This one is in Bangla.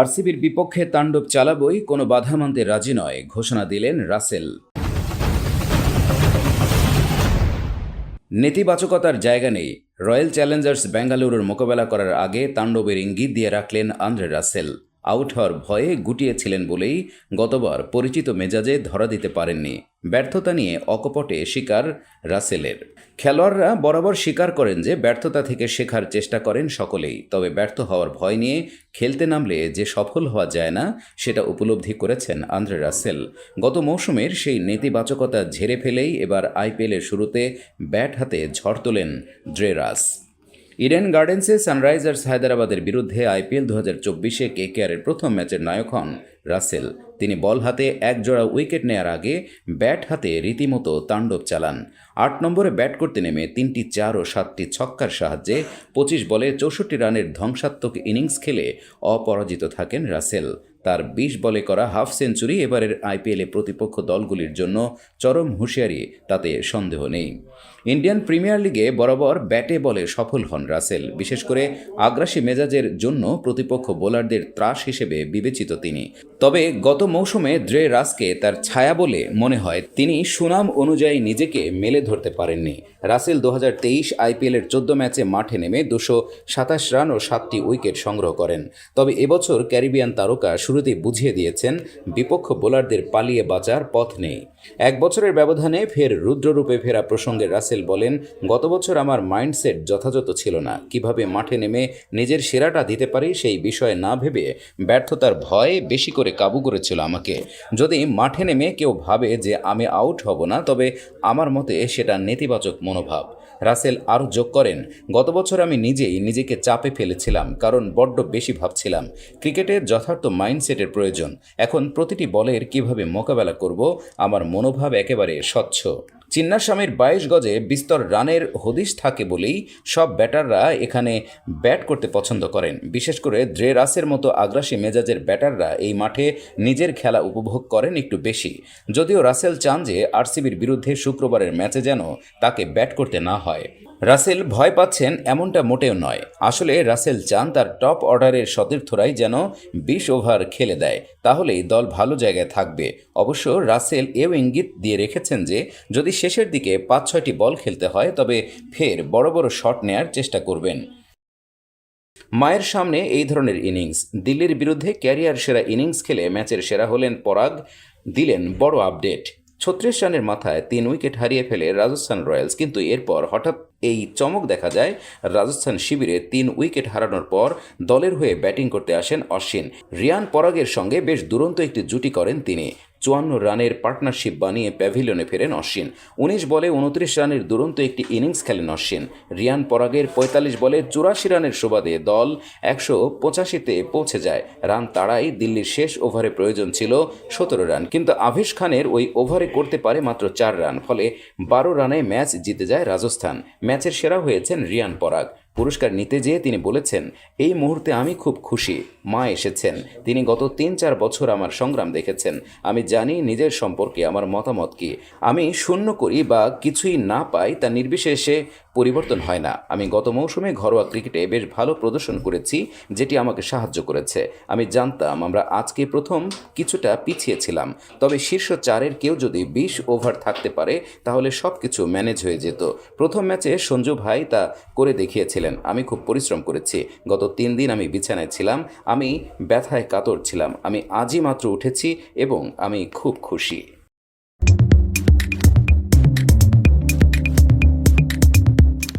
আরসিবির বিপক্ষে তাণ্ডব চালাবই কোনো বাধা মানতে রাজি নয়, ঘোষণা দিলেন রাসেল। নেতিবাচকতার জায়গা নেই। রয়্যাল চ্যালেঞ্জার্স বেঙ্গালুরুর মোকাবেলা করার আগে তাণ্ডবের ইঙ্গিত দিয়ে রাখলেন আন্দ্রে রাসেল। আউট হওয়ার ভয়ে গুটিয়েছিলেন বলেই গতবার পরিচিত মেজাজে ধরা দিতে পারেননি। ব্যর্থতা নিয়ে অকপটে শিকার রাসেলের। খেলোয়াড়রা বরাবর স্বীকার করেন যে ব্যর্থতা থেকে শেখার চেষ্টা করেন সকলেই, তবে ব্যর্থ হওয়ার ভয় নিয়ে খেলতে নামলে যে সফল হওয়া যায় না, সেটা উপলব্ধি করেছেন আন্দ্রে রাসেল। গত মৌসুমের সেই নেতিবাচকতা ঝেড়ে ফেলেই এবার আইপিএলের শুরুতে ব্যাট হাতে ঝড় তোলেন ড্রেরাস ইডেন গার্ডেন্সে সানরাইজার্স হায়দ্রাবাদের বিরুদ্ধে আইপিএল দু হাজার চব্বিশে কেকেআরের প্রথম ম্যাচের নায়ক হন রাসেল। তিনি বল হাতে এক জোড়া উইকেট নেয়ার আগে ব্যাট হাতে রীতিমতো তাণ্ডব চালান। আট নম্বরে ব্যাট করতে নেমে তিনটি চার ও সাতটি ছক্কার সাহায্যে পঁচিশ বলে চৌষট্টি রানের ধ্বংসাত্মক ইনিংস খেলে অপরাজিত থাকেন রাসেল। তার বিশ বলে করা হাফ সেঞ্চুরি এবারের আইপিএলে প্রতিপক্ষ দলগুলির জন্য চরম হুঁশিয়ারি, তাতে সন্দেহ নেই। ইন্ডিয়ান প্রিমিয়ার লিগে বরাবর ব্যাটে বলে সফল হন রাসেল। বিশেষ করে আগ্রাসী মেজাজের জন্য প্রতিপক্ষ বোলারদের ত্রাস হিসেবে বিবেচিত তিনি। তবে গত মৌসুমে দ্রে রাসকে তার ছায়া বলে মনে হয়, তিনি সুনাম অনুযায়ী নিজেকে মেলে ধরতে পারেননি। রাসেল দু হাজার তেইশ আইপিএলের চোদ্দ ম্যাচে মাঠে নেমে দুশো সাতাশ রান ও সাতটি উইকেট সংগ্রহ করেন। তবে এবছর ক্যারিবিয়ান তারকা শুরুতেই বুঝিয়ে দিয়েছেন, বিপক্ষ বোলারদের পালিয়ে বাঁচার পথ নেই। এক বছরের ব্যবধানে ফের রুদ্ররূপে ফেরা প্রসঙ্গে রাসেল বলেন, গত বছর আমার মাইন্ডসেট যথাযথ ছিল না। কীভাবে মাঠে নেমে নিজের সেরাটা দিতে পারি সেই বিষয়ে না ভেবে ব্যর্থতার ভয়ে বেশি করে কাবু করেছিল আমাকে। যদি মাঠে নেমে কেউ ভাবে যে আমি আউট হব না, তবে আমার মতে সেটা নেতিবাচক মনোভাব। রাসেল আরও যোগ করেন, গত বছর আমি নিজেই নিজেকে চাপে ফেলেছিলাম, কারণ বড্ড বেশি ভাবছিলাম। ক্রিকেটের যথার্থ মাইন্ডসেটের প্রয়োজন। এখন প্রতিটি বলের কীভাবে মোকাবেলা করব, আমার মনোভাব একেবারে স্বচ্ছ। চিন্নাস্বামীর বাইশ গজে বিস্তর রানের হদিশ থাকে বলেই সব ব্যাটাররা এখানে ব্যাট করতে পছন্দ করেন। বিশেষ করে দ্রে রাসের মতো আগ্রাসী মেজাজের ব্যাটাররা এই মাঠে নিজের খেলা উপভোগ করেন একটু বেশি। যদিও রাসেল চান যে আরসিবির বিরুদ্ধে শুক্রবারের ম্যাচে যেন তাকে ব্যাট করতে না হয়। রাসেল ভয় পাচ্ছেন এমনটা মোটেও নয়। আসলে রাসেল চান তার টপ অর্ডারের সতীর্থরাই যেন বিশ ওভার খেলে দেয়। তাহলেই দল ভালো জায়গায় থাকবে। অবশ্য রাসেল এও ইঙ্গিত দিয়ে রেখেছেন যে যদি শেষের দিকে পাঁচ ছয়টি বল খেলতে হয়, তবে ফের বড় বড় শট নেয়ার চেষ্টা করবেন। মায়ের সামনে এই ধরনের ইনিংস। দিল্লির বিরুদ্ধে ক্যারিয়ার সেরা ইনিংস খেলে ম্যাচের সেরা হলেন পরাগ, দিলেন বড় আপডেট। ছত্রিশ রানের মাথায় তিন উইকেট হারিয়ে ফেলে রাজস্থান রয়্যালস, কিন্তু এরপর হঠাৎ এই চমক দেখা যায়, রাজস্থান শিবিরে তিন উইকেট হারানোর পর দলের হয়ে ব্যাটিং করতে আসেন অশ্বিন। রিয়ান পরাগের সঙ্গে বেশ দুরন্ত একটি জুটি করেন তিনি। চুয়ান্ন রানের পার্টনারশিপ বানিয়ে প্যাভিলিয়নে ফেরেন অশ্বিন। উনিশ বলে উনত্রিশ রানের দুরন্ত একটি ইনিংস খেলেন অশ্বিন। রিয়ান পরাগের পঁয়তাল্লিশ বলে চুরাশি রানের সুবাদে দল একশো পঁচাশিতে পৌঁছে যায়। রান তাড়াই দিল্লির শেষ ওভারে প্রয়োজন ছিল সতেরো রান। কিন্তু আভেশ খানের ওই ওভারে করতে পারে মাত্র চার রান। ফলে বারো রানে ম্যাচ জিতে যায় রাজস্থান। ম্যাচের সেরা হয়েছেন রিয়ান পরাগ। পুরস্কার নিতে যেয়ে তিনি বলেছেন, এই মুহূর্তে আমি খুব খুশি। মা এসেছেন। তিনি গত তিন চার বছর আমার সংগ্রাম দেখেছেন। আমি জানি নিজের সম্পর্কে আমার মতামত কি। আমি শূন্য করি বা কিছুই না পাই তা নির্বিশেষে পরিবর্তন হয় না। আমি গত মৌসুমে ঘরোয়া ক্রিকেটে বেশ ভালো প্রদর্শন করেছি, যেটি আমাকে সাহায্য করেছে। আমি জানতাম আমরা আজকে প্রথম কিছুটা পিছিয়ে ছিলাম, তবে শীর্ষ চারের কেউ যদি বিশ ওভার থাকতে পারে, তাহলে সব কিছু ম্যানেজ হয়ে যেত। প্রথম ম্যাচে সঞ্জু ভাই তা করে দেখিয়েছিলেন, আমি খুব পরিশ্রম করেছি। গত তিন দিন আমি বিছানায় ছিলাম, আমি ব্যথায় কাতর ছিলাম, আমি আজই মাত্র উঠেছি এবং আমি খুব খুশি।